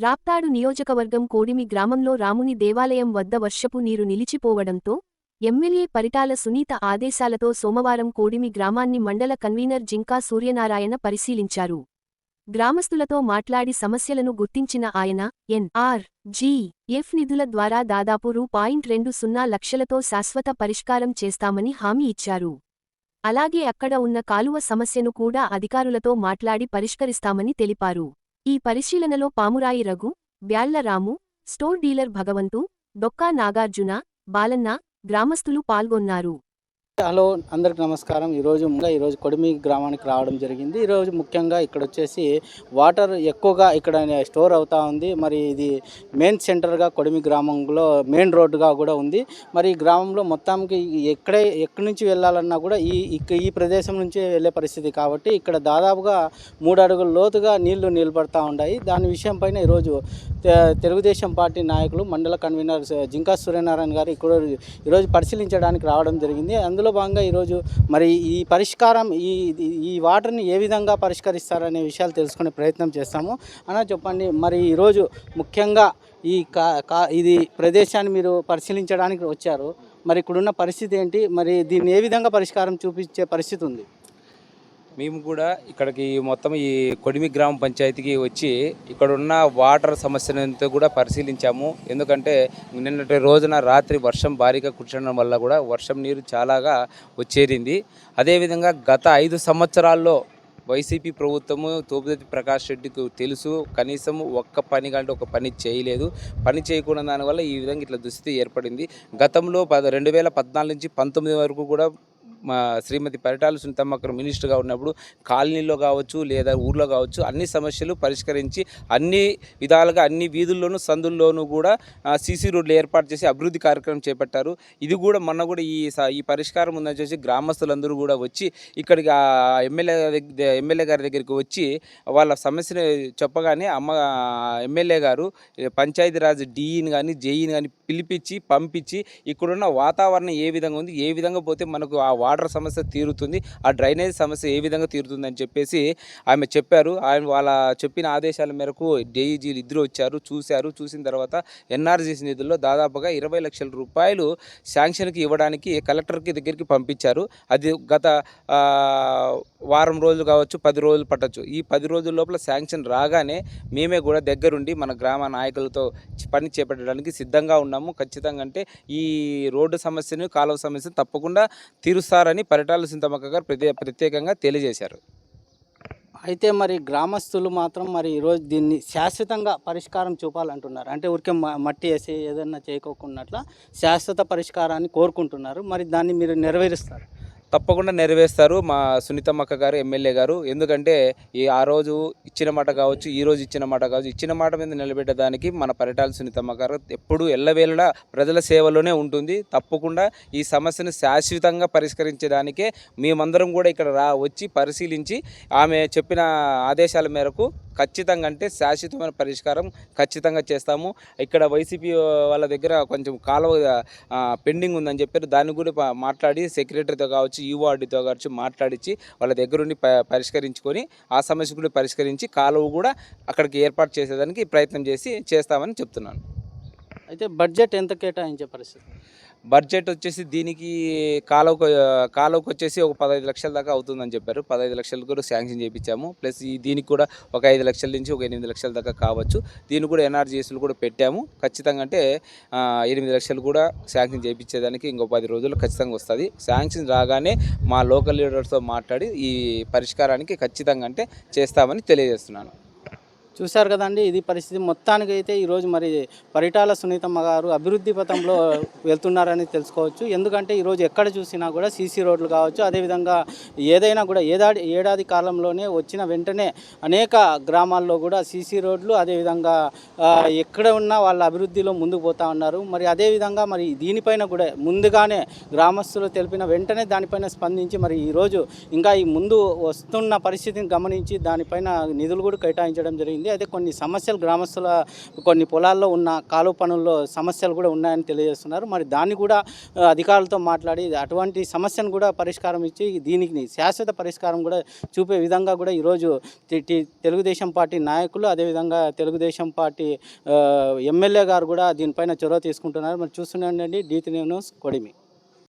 రాప్తాడు నియోజకవర్గం కోడిమి గ్రామంలో రాముని దేవాలయం వద్ద వర్షపు నీరు నిలిచిపోవడంతో ఎమ్మెల్యే పరిటాల సునీత ఆదేశాలతో సోమవారం కోడిమి గ్రామాన్ని మండల కన్వీనర్ జింకా సూర్యనారాయణ పరిశీలించారు. గ్రామస్తులతో మాట్లాడి సమస్యలను గుర్తించిన ఆయన ఎన్ఆర్ జీ. ఎఫ్. నిధుల ద్వారా దాదాపు రూ. పాయింట్ రెండు సున్నా లక్షలతో శాశ్వత పరిష్కారం చేస్తామని హామీ ఇచ్చారు. అలాగే అక్కడ ఉన్న కాలువ సమస్యను కూడా అధికారులతో మాట్లాడి పరిష్కరిస్తామని తెలిపారు. ఈ పరిశీలనలో పామురాయి రఘు బ్యాళ్ళ రాము స్టోర్ డీలర్ భగవంతు డొక్కా నాగార్జున బాలన్న గ్రామస్తులు పాల్గొన్నారు. హలో అందరికి నమస్కారం. ఈరోజు ముందుగా ఈరోజు కొడిమి గ్రామానికి రావడం జరిగింది. ఈరోజు ముఖ్యంగా ఇక్కడ వచ్చేసి వాటర్ ఎక్కువగా ఇక్కడ స్టోర్ అవుతా ఉంది. మరి ఇది మెయిన్ సెంటర్గా కొడిమి గ్రామంలో మెయిన్ రోడ్డుగా కూడా ఉంది. మరి ఈ గ్రామంలో మొత్తానికి ఎక్కడే ఎక్కడి నుంచి వెళ్ళాలన్నా కూడా ఈ ఈ ప్రదేశం నుంచి వెళ్ళే పరిస్థితి కాబట్టి ఇక్కడ దాదాపుగా మూడు అడుగుల లోతుగా నీళ్ళు నిలబడతా ఉన్నాయి. దాని విషయం పైన ఈరోజు తెలుగుదేశం పార్టీ నాయకులు మండల కన్వీనర్ జింకా సూర్యనారాయణ గారు ఇక్కడ ఈరోజు పరిశీలించడానికి రావడం జరిగింది. అందులో భాగంగా ఈరోజు మరి ఈ పరిష్కారం ఈ ఈ- వాటర్ని ఏ విధంగా పరిష్కరిస్తారనే విషయాలు తెలుసుకునే ప్రయత్నం చేస్తాము. అన్న చెప్పండి మరి ఈరోజు ముఖ్యంగా ఈ కా కా ఇది ప్రదేశాన్ని మీరు పరిశీలించడానికి వచ్చారు. మరి ఇక్కడున్న పరిస్థితి ఏంటి? మరి దీన్ని ఏ విధంగా పరిష్కారం చూపించే పరిస్థితి ఉంది? మేము కూడా ఇక్కడికి మొత్తం ఈ కొడిమి గ్రామ పంచాయతీకి వచ్చి ఇక్కడ ఉన్న వాటర్ సమస్యనంతా కూడా పరిశీలించాము. ఎందుకంటే నిన్నటి రోజున రాత్రి వర్షం భారీగా కురచడం వల్ల కూడా వర్షం నీరు చాలాగా వచ్చేరింది. అదేవిధంగా గత ఐదు సంవత్సరాల్లో వైసీపీ ప్రభుత్వము తోపుదత్తి ప్రకాష్ రెడ్డికి తెలుసు. కనీసం ఒక్క పని కంటే ఒక పని చేయలేదు. పని చేయకుండా దానివల్ల ఈ విధంగా ఇట్లా దుస్థితి ఏర్పడింది. గతంలో పద రెండు వేల పద్నాలుగు నుంచి పంతొమ్మిది వరకు కూడా మా శ్రీమతి పరిటాల సునీతమ్మ అక్కడ మినిస్టర్గా ఉన్నప్పుడు కాలనీలో కావచ్చు లేదా ఊర్లో కావచ్చు అన్ని సమస్యలు పరిష్కరించి అన్ని విధాలుగా అన్ని వీధుల్లోనూ సందుల్లోనూ కూడా సీసీ రోడ్లు ఏర్పాటు చేసి అభివృద్ధి కార్యక్రమం చేపట్టారు. ఇది కూడా మొన్న కూడా ఈ స- ఈ పరిష్కారం ఉందని చెప్పేసి గ్రామస్తులందరూ కూడా వచ్చి ఇక్కడికి ఎమ్మెల్యే దగ్గర ఎమ్మెల్యే గారి దగ్గరికి వచ్చి వాళ్ళ సమస్యను చెప్పగానే అమ్మ ఎమ్మెల్యే గారు పంచాయతీరాజ్ డీఈని కానీ జేఈని కానీ పిలిపించి పంపించి ఇక్కడున్న వాతావరణం ఏ విధంగా ఉంది ఏ విధంగా పోతే మనకు ఆ వాటర్ సమస్య తీరుతుంది. ఆ డ్రైనేజ్ సమస్య ఏ విధంగా తీరుతుంది అని చెప్పేసి ఆమె చెప్పారు. ఆయన వాళ్ళ చెప్పిన ఆదేశాల మేరకు డేఈజీలు ఇద్దరు వచ్చారు చూశారు. చూసిన తర్వాత ఎన్ఆర్జీసీ నిధుల్లో దాదాపుగా ఇరవై లక్షల రూపాయలు శాంక్షన్కి ఇవ్వడానికి కలెక్టర్కి దగ్గరికి పంపించారు. అది గత వారం రోజులు కావచ్చు పది రోజులు పట్టచ్చు. ఈ పది రోజుల లోపల శాంక్షన్ రాగానే మేమే కూడా దగ్గరుండి మన గ్రామ నాయకులతో పని చేపట్టడానికి సిద్ధంగా ఉన్నాము. ఖచ్చితంగా అంటే ఈ రోడ్డు సమస్యను కాలువ సమస్యను తప్పకుండా తీరుస్తారని పరిటాల సింతమ్మక్క గారు ప్రత్యే ప్రత్యేకంగా తెలియజేశారు. అయితే మరి గ్రామస్తులు మాత్రం మరి ఈరోజు దీన్ని శాశ్వతంగా పరిష్కారం చూపాలంటున్నారు. అంటే ఊరికే మట్టి వేసి ఏదన్నా చేయకోకున్నట్ల శాశ్వత పరిష్కారాన్ని కోరుకుంటున్నారు. మరి దాన్ని మీరు నెరవేరుస్తారు. తప్పకుండా నెరవేరుస్తారు మా సునీతమ్మక్క గారు ఎమ్మెల్యే గారు. ఎందుకంటే ఈ ఆ రోజు ఇచ్చిన మాట కావచ్చు ఈ రోజు ఇచ్చిన మాట కావచ్చు ఇచ్చిన మాట మీద నిలబెట్టడానికి మన పరిటాల సునీతమ్మ గారు ఎప్పుడు ఎల్లవేళలా ప్రజల సేవలోనే ఉంటుంది. తప్పకుండా ఈ సమస్యను శాశ్వతంగా పరిష్కరించడానికే మేమందరం కూడా ఇక్కడ రా వచ్చి పరిశీలించి ఆమె చెప్పిన ఆదేశాల మేరకు ఖచ్చితంగా అంటే శాశ్వతమైన పరిష్కారం ఖచ్చితంగా చేస్తాము. ఇక్కడ వైసీపీ వాళ్ళ దగ్గర కొంచెం కాలువ పెండింగ్ ఉందని చెప్పారు. దాన్ని కూడా మాట్లాడి సెక్రటరీతో కావచ్చు ఈవార్డుతో కావచ్చు మాట్లాడించి వాళ్ళ దగ్గరుండి ప పరిష్కరించుకొని ఆ సమస్య కూడా పరిష్కరించి కాలువ కూడా అక్కడికి ఏర్పాటు చేసేదానికి ప్రయత్నం చేసి చేస్తామని చెప్తున్నాను. అయితే బడ్జెట్ ఎంత కేటాయించే పరిస్థితి? బడ్జెట్ వచ్చేసి దీనికి కాలువకు కాలువకు వచ్చేసి ఒక పదహైదు లక్షల దాకా అవుతుందని చెప్పారు. పదహైదు లక్షలు కూడా శాంక్షన్ చేయించాము. ప్లస్ ఈ దీనికి కూడా ఒక ఐదు లక్షల నుంచి ఒక ఎనిమిది లక్షల దాకా కావచ్చు. దీనికి కూడా ఎన్ఆర్జీఎస్లు కూడా పెట్టాము. ఖచ్చితంగా అంటే ఎనిమిది లక్షలు కూడా శాంక్షన్ చేయించేదానికి ఇంకో పది రోజుల్లో ఖచ్చితంగా వస్తుంది. శాంక్షన్ రాగానే మా లోకల్ లీడర్స్తో మాట్లాడి ఈ పరిష్కారానికి ఖచ్చితంగా అంటే చేస్తామని తెలియజేస్తున్నాను. చూశారు కదండి ఇది పరిస్థితి మొత్తానికి అయితే ఈరోజు మరి పరిటాల సునీతమ్మ గారు అభివృద్ధి పథంలో వెళ్తున్నారని తెలుసుకోవచ్చు. ఎందుకంటే ఈరోజు ఎక్కడ చూసినా కూడా సీసీ రోడ్లు కావచ్చు అదేవిధంగా ఏదైనా కూడా ఏడాది ఏడాది కాలంలోనే వచ్చిన వెంటనే అనేక గ్రామాల్లో కూడా సీసీ రోడ్లు అదేవిధంగా ఎక్కడ ఉన్నా వాళ్ళ అభివృద్ధిలో ముందుకు పోతా ఉన్నారు. మరి అదేవిధంగా మరి దీనిపైన కూడా ముందుగానే గ్రామస్తులు తెలిపిన వెంటనే దానిపైన స్పందించి మరి ఈరోజు ఇంకా ఈ ముందు వస్తున్న పరిస్థితిని గమనించి దానిపైన నిధులు కూడా కేటాయించడం జరిగింది. అయితే కొన్ని సమస్యలు గ్రామస్తుల కొన్ని పొలాల్లో ఉన్న కాలువ పనుల్లో సమస్యలు కూడా ఉన్నాయని తెలియజేస్తున్నారు. మరి దాన్ని కూడా అధికారులతో మాట్లాడి అటువంటి సమస్యను కూడా పరిష్కారం ఇచ్చి దీనికి శాశ్వత పరిష్కారం కూడా చూపే విధంగా కూడా ఈరోజు తెలుగుదేశం పార్టీ నాయకులు అదేవిధంగా తెలుగుదేశం పార్టీ ఎమ్మెల్యే గారు కూడా దీనిపైన చొరవ తీసుకుంటున్నారు. మరి చూస్తున్నాండి డీటీ న్యూస్ కొడిమి.